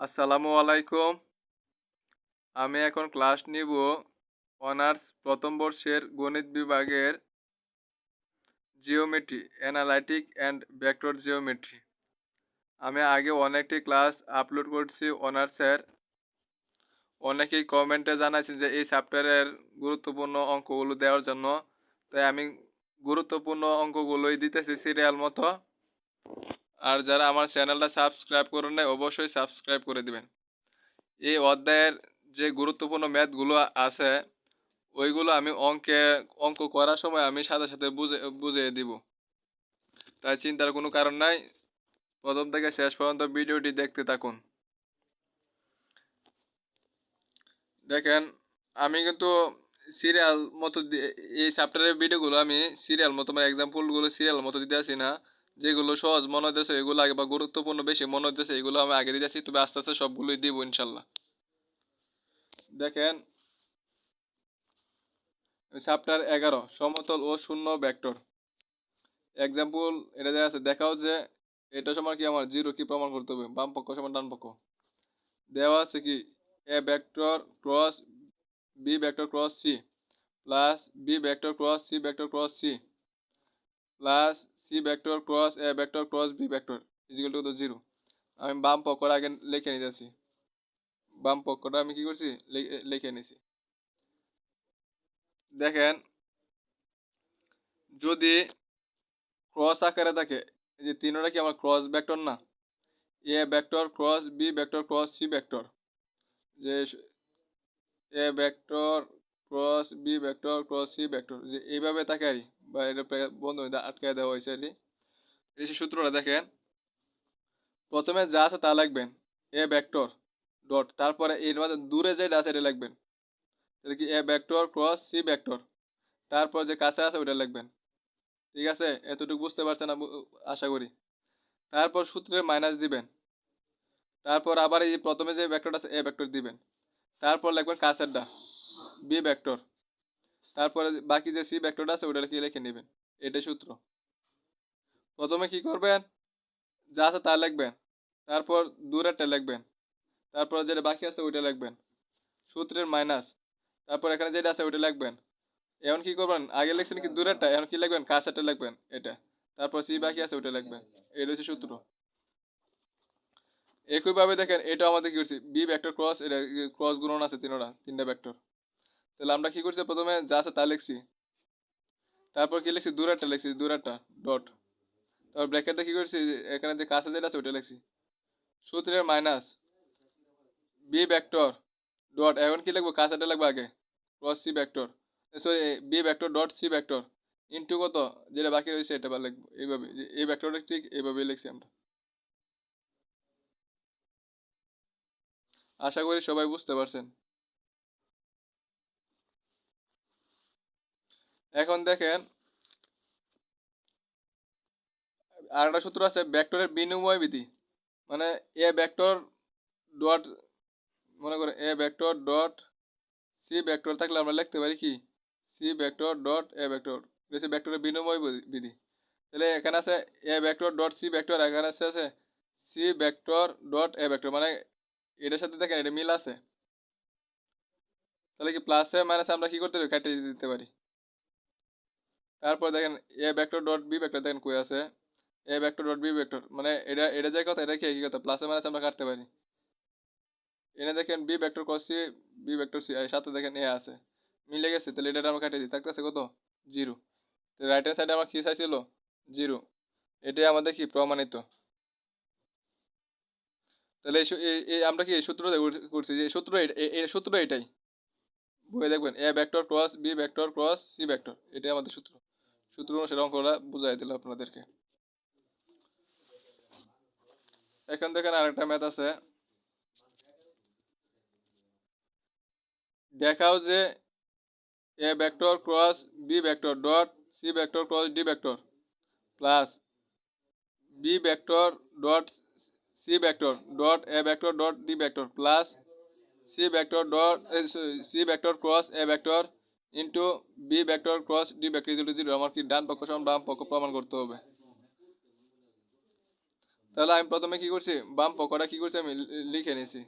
আসসালামু আলাইকুম। আমি এখন ক্লাস নিব অনার্স প্রথম বর্ষের গণিত বিভাগের geometry analytic and vector geometry আমি আগে অনেকটি ক্লাস আপলোড করছি অনার্সের। অনেকেই কমেন্টে জানাইছেন যে এই চ্যাপ্টারের গুরুত্বপূর্ণ অঙ্কগুলো দেওয়ার জন্য। তাই আমি গুরুত্বপূর্ণ অঙ্কগুলোই দিতেছি সিরিয়াল মতো। আর যারা আমার চ্যানেলটা সাবস্ক্রাইব করেন নাই, অবশ্যই সাবস্ক্রাইব করে দিবেন। এই অধ্যায়ের যে গুরুত্বপূর্ণ ম্যাথগুলো আছে, ওইগুলো আমি অঙ্কে, অঙ্ক করার সময় আমি সাথে সাথে বুঝে, বুঝিয়ে দিব। তাই চিন্তার কোনো কারণ নাই। প্রথম থেকে শেষ পর্যন্ত ভিডিওটি দেখতে থাকুন। দেখেন, আমি কিন্তু সিরিয়াল মতো এই চ্যাপ্টারের ভিডিওগুলো আমি সিরিয়াল মতো মানে এক্সাম্পলগুলো সিরিয়াল মতো দিতে আসি না। যেগুলো সহজ মনে হতেছে এগুলো আগে বা গুরুত্বপূর্ণ বেশি মনে হতেছে এগুলো আমি আগে দিতে আসি তবে আস্তে আস্তে সবগুলোই দিব ইনশাল্লাহ। দেখেন চ্যাপ্টার এগারো, সমতল ও শূন্য ভেক্টর এক্সাম্পল এটা দেওয়া আছে, দেখাও যে এটা সমান কি আমার জিরো কি প্রমাণ করতে হবে? বাম পক্ষ সমান ডান পক্ষ। দেওয়া আছে কি A vector cross B vector cross C plus B vector cross C vector cross C plus C vector cross A vector cross B vector equal to zero আমি বাম পক্ষটা আগে লিখে নিতেছি বাম পক্ষটা আমি কি করছি? লিখে নিছি। দেখেন, যদি ক্রস আকারে থাকে, এই যে তিনটা কি আমার ক্রস ভেক্টর না? A vector cross, B vector cross, C vector. যে A vector cross, B vector cross, C vector. যে এইভাবে থাকে আর বা এটা বন্ধ আটকায় দেওয়া হয়েছে। এই যে সূত্রটা দেখেন, প্রথমে যা আছে তা লিখবেন, এ ভেক্টর ডট তারপরে এর মধ্যে দূরে যেটা আছে এটা তাহলে কি A vector cross C vector তারপর যে কাছে আছে ওটা লিখবেন। ঠিক আছে? এতটুকু বুঝতে পারছেন না আশা করি। তারপর সূত্রের মাইনাস দিবেন। তারপর আবার এই প্রথমে যে ভেক্টরটা আছে, এ ভেক্টর দিবেন। তারপর লিখবেন কাছেরটা বি ভেক্টর তারপরে বাকি যে সি ভেক্টরটা আছে ওটা কি লিখে নেবেন? এটাই সূত্র। প্রথমে কি করবেন? যা আছে তা লিখবেন। তারপর দূরেরটা লিখবেন। তারপর যেটা বাকি আছে, ওইটা লিখবেন। সূত্রের মাইনাস তারপর এখানে যেটা আছে, ওইটা লিখবেন। এখন কি করবেন? আগে লিখছেন কি দূরেরটা এখন কি লিখবেন? কাছেরটা লিখবেন, এটা। তারপর সি বাকি আছে, ওইটা লিখবেন। এটা হচ্ছে সূত্র। একইভাবে দেখেন এটা আমাদের কি করছি? বি ভেক্টর ক্রস এটা ক্রস গুণন আছে তিনটা তিনটা ভেক্টর তাহলে আমরা কি করছি? প্রথমে যা আছে তা লিখছি। তারপর কি লিখছি? দূরেরটা লিখছি, দূরেরটা ডট তারপর ব্র্যাকেটটা কি করছি? এখানে যে কাছে যেটা আছে ওটা লিখছি। সূত্রের মাইনাস বি ভেক্টর ডট এখন কি লিখব? কাছেটা লিখব আগে। Cross C vector sorry B vector dot C vector into কত? যেটা বাকি রয়েছে, এটা আবার লিখব। এইভাবে, যে এই ভেক্টরটা ঠিক এইভাবেই লিখছি আমরা। আশা করি সবাই বুঝতে পারছেন। এখন দেখেন, আর একটা সূত্র আছে ভেক্টরের বিনিময় বিধি। মানে এ ভেক্টর ডট মনে করে A vector dot C vector থাকলে আমরা লিখতে পারি কি? সি ভেক্টর ডট এ এটা হচ্ছে ভেক্টরের বিনিময় বিধি- তাহলে এখানে আছে A vector dot C vector এখানে আছে আছে C vector dot A vector মানে এটার সাথে দেখেন, এটা মিল আছে। তাহলে কি প্লাসে মাইনাসে আমরা কি করতে পারি? কেটে দিতে পারি। তারপর দেখেন A vector dot B vector দেখেন কই আছে? A vector dot B vector মানে এটা এটা যে কথা, এটা কি একই কথা? প্লাসে মাইনাসে আমরা কাটতে পারি। এনে দেখেন B vector cross C B vector C সাথে দেখেন এ আছে। মিলে গেছে, তাহলে এটা আমরা কাটিয়ে দিই। থাকতেছে কত? জিরো। রাইট হ্যান্ড সাইডে আমার কি চাইছিল? জিরো। এটাই আমাদের কি? প্রমাণিত। তাহলে এই আমরা কি সূত্র করছি যে সূত্র এই সূত্র এটাই। বই দেখবেন A vector cross B vector cross C vector এটাই আমাদের সূত্র। সূত্র অনুসারে অঙ্কটা বুঝাই দিলাম আপনাদেরকে। এখন দেখেন আরেকটা ম্যাথ আছে। দেখাও যে A vector cross B vector dot C vector cross D vector plus B vector dot C vector dot A vector dot D vector plus C vector dot C vector cross A vector into B vector cross D vector equal to zero আমার কি ডান পক্ষ সমান বাম পক্ষ প্রমাণ করতে হবে? তাহলে আমি প্রথমে কি করছি? বাম পকোড়া কি করছি? আমি লিখে নিয়েছি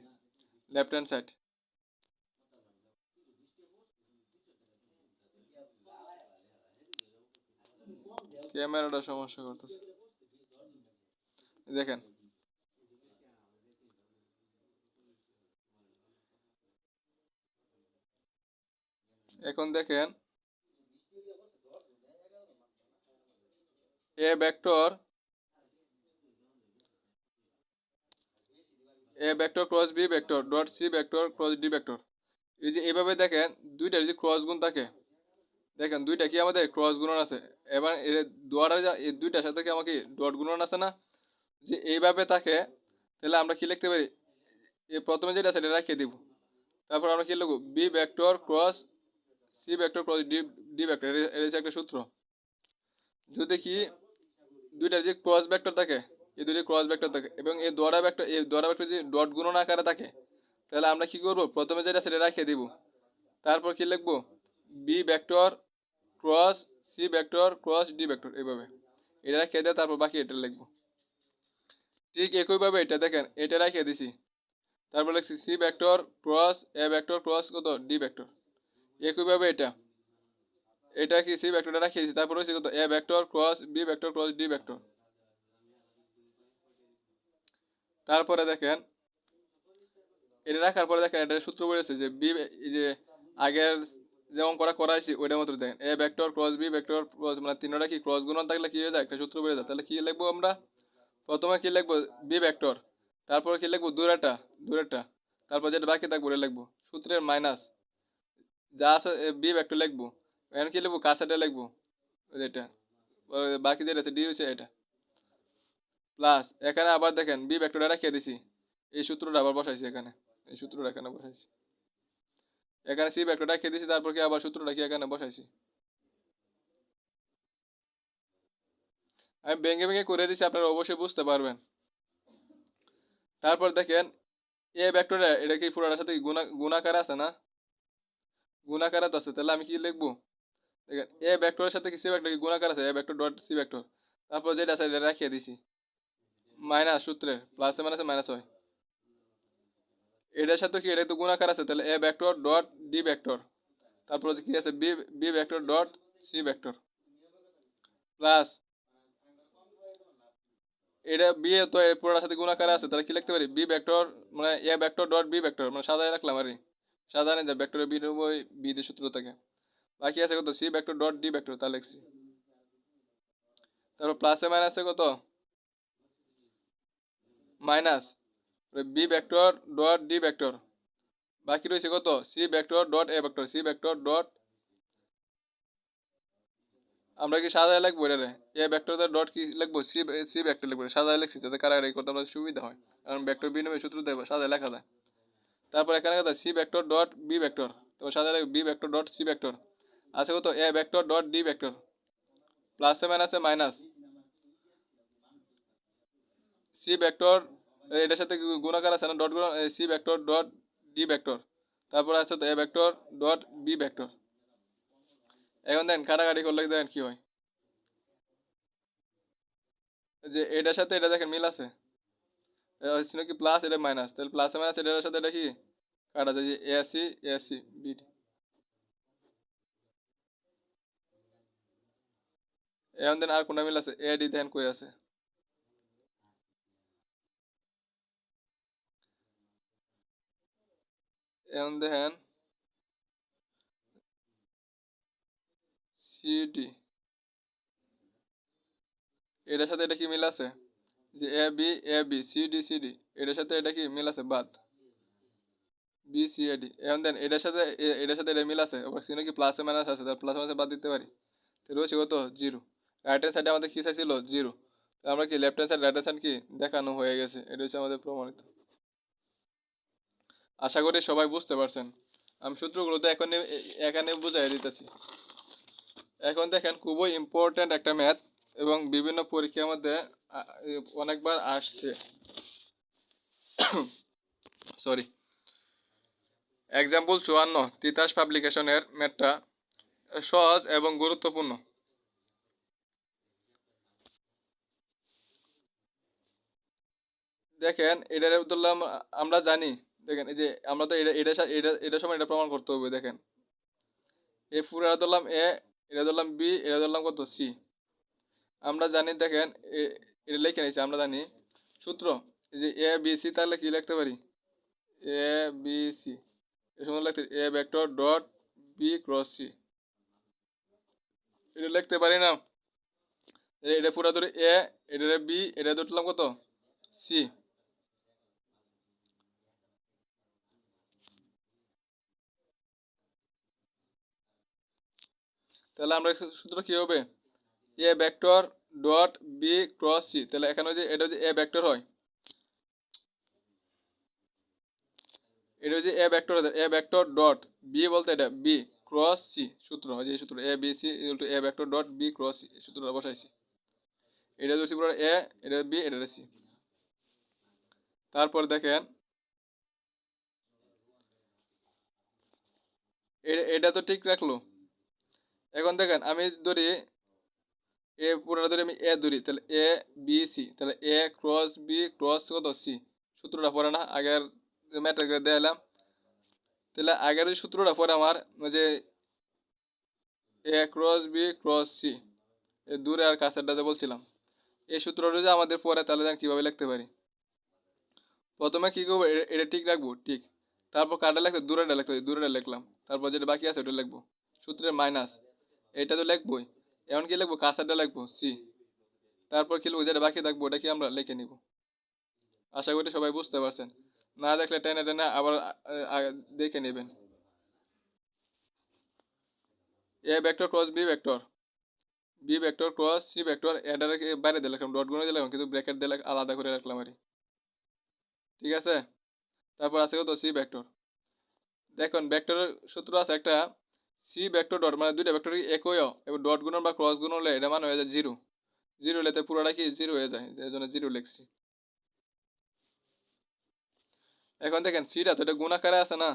লেফট হ্যান্ড সাইড ক্যামেরাটা সমস্যা করতেছে। দেখেন এখন দেখেন, A vector A vector cross B vector dot C vector cross D vector এই যে এইভাবে দেখেন, দুইটার যে ক্রস গুণ থাকে, দেখেন দুইটা কি আমাদের ক্রস গুণন আছে? এবার এর দুয়ারা যা, এই দুইটার সাথে কি আমাকে ডট গুণন আছে না? যে এইভাবে থাকে, তাহলে আমরা কি লিখতে পারি? এই প্রথমে যেটা আছে এটা রাখিয়ে দিব। তারপর আমরা কি লিখব? B vector cross C vector cross D D vector এটা হচ্ছে একটা সূত্র। যদি কি দুইটা যে ক্রস ভেক্টর থাকে, এই দুটি ক্রস ভেক্টর থাকে, এবং এই দোয়ারা ভেক্টর, এই দোয়ারা ভেক্টর যদি ডট গুণন আকারে থাকে, তাহলে আমরা কি করব? প্রথমে যেটা সেটা রাখিয়ে দিব। তারপর কি লিখব? B vector cross C vector cross D vector, এইভাবে। এটা রাখিয়ে দেয় তারপর বাকি এটা লিখব। ঠিক একইভাবে এটা দেখেন, এটা রাখিয়ে দিছি। তারপর লিখছি C vector cross A vector cross কত? D vector. একইভাবে এটা। এটা কি সি ভেক্টরটা রাখিয়ে দিছি তারপর হচ্ছে কত A vector cross B vector cross D vector তারপরে দেখেন, এটা রাখার পরে দেখেন, এটা সূত্র বলেছে যে বি যে আগের যেমন করা করাইছি, ওইটার মতো দেখেন A vector cross B vector cross মানে তিনটা কি ক্রস গুণন থাকলে কি হয়ে যায়? একটা সূত্র বেড়ে যায়। তাহলে কি লিখব আমরা? প্রথমে কি লিখব? বি ভেক্টর তারপরে কি লিখব? দূরেটা দূরেটা তারপর যেটা বাকি থাকব, ওটা লিখব। সূত্রের মাইনাস যা আছে বি ভেক্টর লিখব। এখন কি লিখব? কাছেটা লিখব। এটা। বাকি যেটা আছে ডি হচ্ছে এটা। প্লাস এখানে আবার দেখেন, বি ভেক্টরটা রেখে দিছি। এই সূত্রটা আবার বসাইছি এখানে। এই সূত্রটা এখানে বসাইছি। এখানে সি ভেক্টরটা রেখে দিছি, তারপর কি আবার সূত্রটা কি এখানে বসাইছি? আমি ভেঙে ভেঙে করে দিছি, আপনারা অবশ্যই বুঝতে পারবেন। তারপর দেখেন, এ ভেক্টরে এটা কি পুরোটার সাথে গুণা, গুণাকার আছে না? গুণাকার আছে, তাহলে আমি কি লিখব? দেখেন এ ভেক্টরের সাথে কি সি ভেক্টর কি? গুণাকার আছে A vector dot C vector তারপর যেটা আছে, এটা রাখিয়ে দিছি। মাইনাস সূত্রের প্লাসে মাইনাসে মাইনাস হয়। এটার সাথে কি? এটা তো গুণাকার আছে, তাহলে A vector dot D vector তারপর কি আছে? B B vector dot C vector plus এটা বি তো পুরোটার সাথে গুণাকার আছে, তাহলে কি লিখতে পারি? বি ভেক্টর মানে A vector dot B vector মানে সাদায় রাখলাম আর সাজানে যায় ভেক্টরের বি ওই বি দিয়ে সূত্র থাকে। বাকি আছে কত? C vector dot D vector তা লিখছি। তারপর প্লাসে মাইনাসে কত? Minus B vector dot D vector বাকি রয়েছে কত? C vector dot A vector C vector dot আমরা কি সাদা লিখব এটা এ ভেক্টর ডট কি লিখব? সি সি ভেক্টর লিখব। সাজায় লিখছি, যাতে কারাগারি করতে আমাদের সুবিধা হয়। কারণ ভেক্টর বিনিময় সূত্র দেবো সাদা লেখা যায়। তারপর এখানে কথা C vector dot B vector. তো লিখব B vector dot C vector. আছে কত? A vector dot D vector. প্লাসে মাইনাসে মাইনাস। সি ভেক্টর এটার সাথে গুণাকার আছে না? ডট গুণ C vector dot D vector. তারপর আছে তো A vector dot B vector. এখন দেখেন, কাটাকাটি করলে দেখেন কি হয়? যে এটার সাথে এটা দেখেন মিল আছে? হচ্ছে নাকি প্লাস এটা মাইনাস তাহলে প্লাস মাইনাস এটার সাথে এটা কি কাটা যায় যে এসি এসি বিডি এখন দেন আর কোনটা মিল আছে এডি দেন কই আছে এখন দেখেন সিডি এটার সাথে এটা কি মিল আছে যে A, B A, B, C, D C, D, এটার সাথে এটা কি মিল আছে? বাদ। B, C, A, D. এখন দেন, এটার সাথে এটার সাথে এটা মিল আছে? আবার সি নাকি প্লাসে মাইনাস আছে তার প্লাস মাইনাসে বাদ দিতে পারি। তো রয়েছে কত? জিরো রাইট হ্যান্ড সাইডে আমাদের কি চাইছিল জিরো তো আমরা কি left hand side right hand side কি দেখানো হয়ে গেছে? এটা হচ্ছে আমাদের প্রমাণিত। আশা করি সবাই বুঝতে পারছেন। আমি সূত্রগুলো তো এখন এখানে বুঝাই দিতেছি। এখন দেখেন, খুবই ইম্পর্ট্যান্ট একটা ম্যাথ এবং বিভিন্ন পরীক্ষার মধ্যে অনেকবার আসছে। সরি এক্সাম্পল চুয়ান্ন, তিতাস পাবলিকেশনের ম্যাথটা সহজ এবং গুরুত্বপূর্ণ। দেখেন, এটার ধরলাম আমরা জানি। দেখেন, এই যে আমরা তো এটা এটা এটা সময় এটা প্রমাণ করতে হবে, দেখেন। এ পুরা ধরলাম এ, এটা ধরলাম বি, এটা ধরলাম কত? সি। আমরা জানি, দেখেন এটা লিখে নিয়েছি, আমরা জানি। সূত্র, এই যে এ বি সি তাহলে কি লিখতে পারি? এ বি সি এর সময় লিখতে A vector dot B cross C এটা লিখতে পারি না। এটা পুরা ধরে এ এটা বি এটা ধরলাম কত? সি তাহলে আমরা সূত্র কি হবে? A vector dot B cross C তাহলে এখানে যে এটা যে এ ভেক্টর হয়, এটা হচ্ছে A vector A vector dot B বলতে এটা বি ক্রস সি সূত্র যে সূত্র A B C to A vector dot B cross C সূত্রটা বসাইছি। এটা ধরছি পুরো এ এটা বি এটা সি তারপর দেখেন, এটা তো ঠিক রাখল। এখন দেখেন, আমি ধরি এ পুরোটা ধরে আমি এ ধরি, তাহলে এ বি সি তাহলে এ ক্রস বি ক্রস কত? সি সূত্রটা পড়ে না, আগের ম্যাট্রিক দেখালাম তাহলে আগের ওই সূত্রটা পরে আমার যে A cross B cross C এই দূরে আর কাছেরটা যে বলছিলাম। এই সূত্রটা যে আমাদের পরে তাহলে আমি কীভাবে লিখতে পারি? প্রথমে কী করব? এটা ঠিক রাখব, ঠিক। তারপর কাটা লিখতে দূরেটা লিখতে দূরেটা লিখলাম। তারপর যেটা বাকি আছে, ওটা লিখব। সূত্রের মাইনাস এটা তো লিখবোই। এমন কি লিখব কাছেরটা লিখব সি তারপর কি লিখব যেটা বাকি থাকব ওটা কি আমরা লিখে নিব। আশা করি সবাই বুঝতে পারছেন। না দেখলে টেনে টেনে আবার দেখে নেবেন। A vector cross B vector B vector cross C vector এটাকে বাইরে দিয়ে রাখলাম ডট গুণে দিলাম কিন্তু ব্র্যাকেট দিয়ে আলাদা করে রাখলাম আর ঠিক আছে? তারপর আছে কত? সি ভেক্টর দেখুন ভেক্টরের সূত্র আছে একটা সি ভেক্টর ডট মানে দুইটা ভেক্টর একই। এবার ডট গুণন বা ক্রস গুণ হলে এটা মানে হয়ে যায় জিরো জিরো হলে পুরোটা কি জিরো হয়ে যায় এই জন্য জিরো লিখছি। এখন দেখেন সিটা তো এটা গুণাকারে আছে না।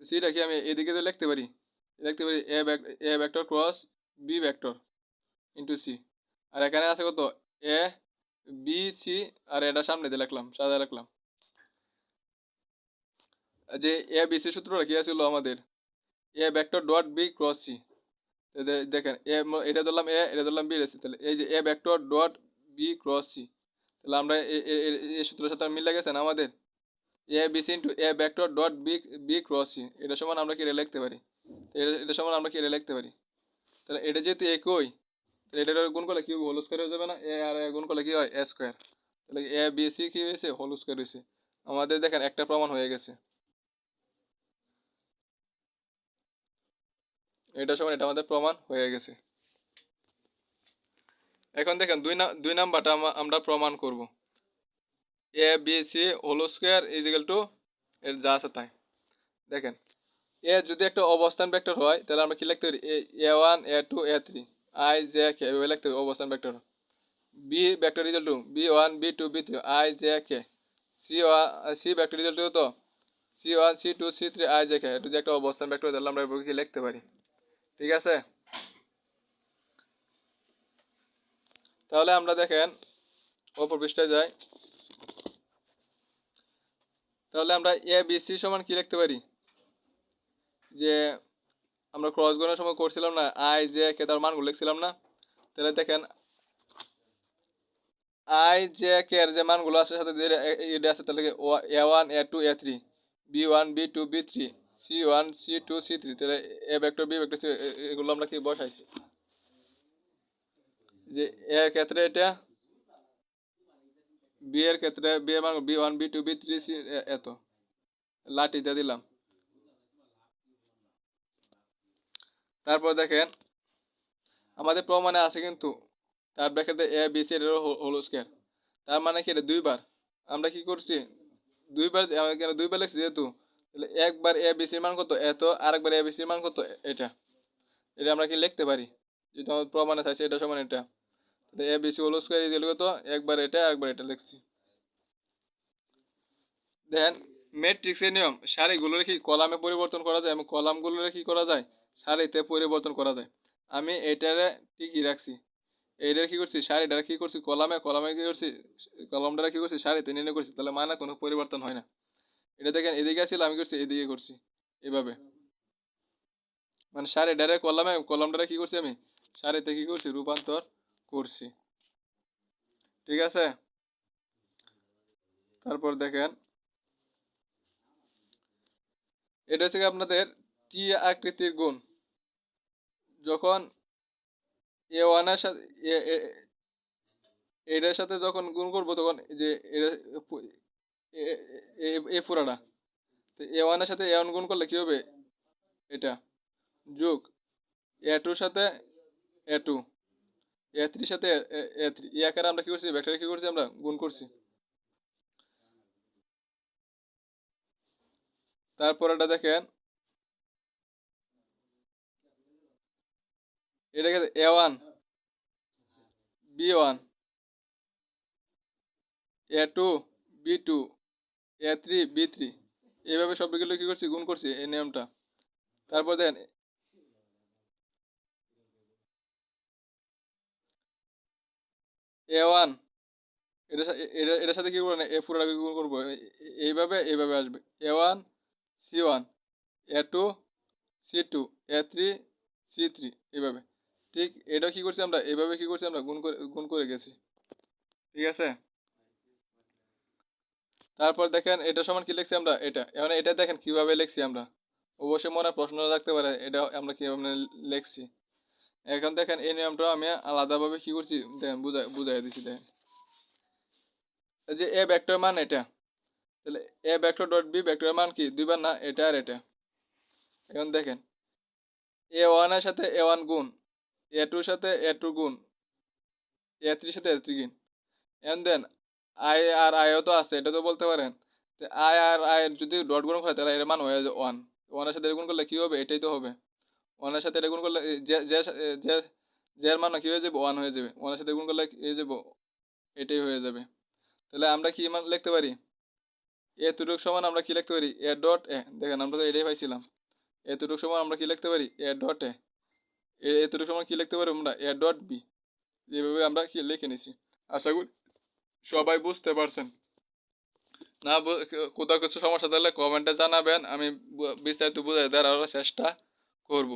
সিটা কি আমি এদিকে তো লিখতে পারি লিখতে পারি A A cross B vector into C আর এখানে আছে কত, এ, বি সি আর এটা সামনে দিয়ে লিখলাম সাদা লিখলাম। যে এ, বি সি সূত্রটা কি ছিল আমাদের? A vector dot B cross C দেখেন এ এটা ধরলাম এ এটা ধরলাম বি রেসি তাহলে এই যে A vector dot B cross C তাহলে আমরা এই সূত্রের সাথে মিলে গেছে না আমাদের? A B C into A vector dot B B cross C এটা সমান আমরা কি এটা লিখতে পারি? এটা এটা সমান আমরা কি এটা লিখতে পারি? তাহলে এটা যেহেতু একই, তাহলে এটা গুণ করলে কি হোল স্কোয়ার হয়ে যাবে না? এ আর এ গুণ করলে কি হয়? এ স্কোয়ার তাহলে এ বি সি কি হয়েছে? হোল স্কোয়ার হয়েছে। আমাদের দেখেন একটা প্রমাণ হয়ে গেছে। এটা সমান, এটা আমাদের প্রমাণ হয়ে গেছে। এখন দেখেন, দুই না দুই নাম্বারটা আমরা প্রমাণ করব। A, B, C, whole square is equal to এর যা আছে তাই। দেখেন, এ যদি একটা অবস্থান ভেক্টর হয়, তাহলে আমরা কি লিখতে পারি? A one, A two, A three. I, J, K, এভাবে লিখতে পারি অবস্থান vector. B vector is equal to B one, B two, B three, I, J, K. C one C vector is equal to তো C one, C two, C three, I, J, K. এটা যদি একটা অবস্থান vector তাহলে আমরা কি লিখতে পারি? ঠিক আছে তাহলে আমরা দেখেন অপর পৃষ্ঠায় যাই তাহলে আমরা এ বি সি সমান কি লিখতে পারি যে আমরা ক্রস গুণের সময় করছিলাম না আই জে কে তার মানগুলো লিখছিলাম না তাহলে দেখেন আই জে কে এর যে মানগুলো আছে সাথে যে এটা আছে তাহলে A one A two A three B one B two B three C one C two C three তাহলে A vector B vector C এগুলো আমরা কি বসাইছি? যে এর ক্ষেত্রে এটা বি এর ক্ষেত্রে বি মান B one B two B three C এত। লাঠি দিয়ে দিলাম। তারপর দেখেন, আমাদের প্রমাণে আছে কিন্তু, তার ব্র্যাকেটে এ বি সি এর হোল স্কোয়ার তার মানে কি এটা দুইবার? আমরা কি করছি? দুইবার দুইবার লিখছি যেহেতু তাহলে একবার এ বি সির মান কত? এত, আরেকবার এ বি সির মান কত? এটা। এটা আমরা কি লিখতে পারি? যেটা আমাদের প্রমাণে থাকছে এটা সমান এটা। তাহলে A B C whole square is কত? একবার এটা, আরেকবার এটা লিখছি। দেন ম্যাট্রিক্সের নিয়ম। সারিগুলোর কি কলামে পরিবর্তন করা যায়? এবং কলামগুলোর কি করা যায়? সারিতে পরিবর্তন করা যায়। আমি এটারে ঠিকই রাখছি। এইটার কি করছি? সারিটার কি করছি? কলামে কলামে কি করছি? কলমটারে কি করছি? সারিতে নিয়ে করছি। তাহলে মানে কোনো পরিবর্তন হয় না। এটা দেখেন, এদিকে আসছিল আমি করছি, এদিকে করছি, এভাবে। মানে সারিটারে কলামে কলমটারে কি করছি আমি? সারিতে কি করছি? রূপান্তর করছি। ঠিক আছে? তারপর দেখেন, এটা হচ্ছে আপনাদের টি আকৃতির গুণ। যখন এ ওয়ানের সাথে এটার সাথে যখন গুণ করব, তখন যে এ- পুরাটা। তো এ ওয়ানের সাথে এ ওয়ান গুণ করলে কী হবে? এটা। যোগ। এ টুর সাথে এ টু। এ থ্রির সাথে এ থ্রি। এ আকারে আমরা কি করছি? ভেক্টরে কি করছি আমরা? গুণ করছি। তারপর এটা দেখেন এটাকে A one? B one. A two, B two. A three B three এইভাবে সবগুলো কি করছি? গুণ করছি এই নিয়মটা। তারপর দেন। এ ওয়ান এটা এটার সাথে কি করব না? এ পুরোটাকে গুণ করব। এইভাবে এইভাবে আসবে। A one C one A two C two A three C three এইভাবে। ঠিক এটা কি করছি আমরা? এইভাবে কি করছি আমরা? গুণ করে গুণ করে গেছি। ঠিক আছে? তারপর দেখেন, এটা সমান কি লিখছি আমরা? এটা। এখন এটা দেখেন, কীভাবে লিখছি আমরা? অবশ্যই মনে প্রশ্ন থাকতে পারে, এটা আমরা কীভাবে লিখছি? এখন দেখেন, এই নিয়মটা আমি আলাদাভাবে কি করছি? দেখেন বুঝাই বুঝাই দিচ্ছি দেখেন। যে এ ভেক্টর মান এটা। তাহলে এ ভেক্টর ডট বি ভেক্টরের মান কি? দুইবার না, এটা আর এটা। এখন দেখেন এ ওয়ানের সাথে এ ওয়ান গুণ এ টুর সাথে এ টু গুণ এ থ্রির সাথে এ থ্রি গুণ। এখন দেন আই আর আইও তো আছে, এটা তো বলতে পারেন। আই আর আই যদি ডট গুণ করে তাহলে এর মান হয়ে যাবে ওয়ান ওয়ানের সাথে গুণ করলে কী হবে? এটাই তো হবে। ওয়ানের সাথে এটা গুণ করলে এ, যে যে যে যে মান কী হয়ে যাবে? ওয়ান হয়ে যাবে। ওয়ানের সাথে গুণ করলে হয়ে যাবে, এটাই হয়ে যাবে। তাহলে আমরা কি মান লিখতে পারি? এ তুটুক সমান আমরা কি লিখতে পারি? এ ডট এ দেখেন, আমরা তো এটাই পাইছিলাম। এ তুটুক সমান আমরা কি লিখতে পারি? এ ডট এ এ তুটুক সমান কি লিখতে পারি আমরা? এ ডট বি এইভাবে আমরা কি লিখে নিছি। আশা করি সবাই বুঝতে পারছেন। না কোথাও কিছু সমস্যা থাকলে কমেন্টে জানাবেন, আমি বিস্তারিত বুঝাই দেওয়ার চেষ্টা করব।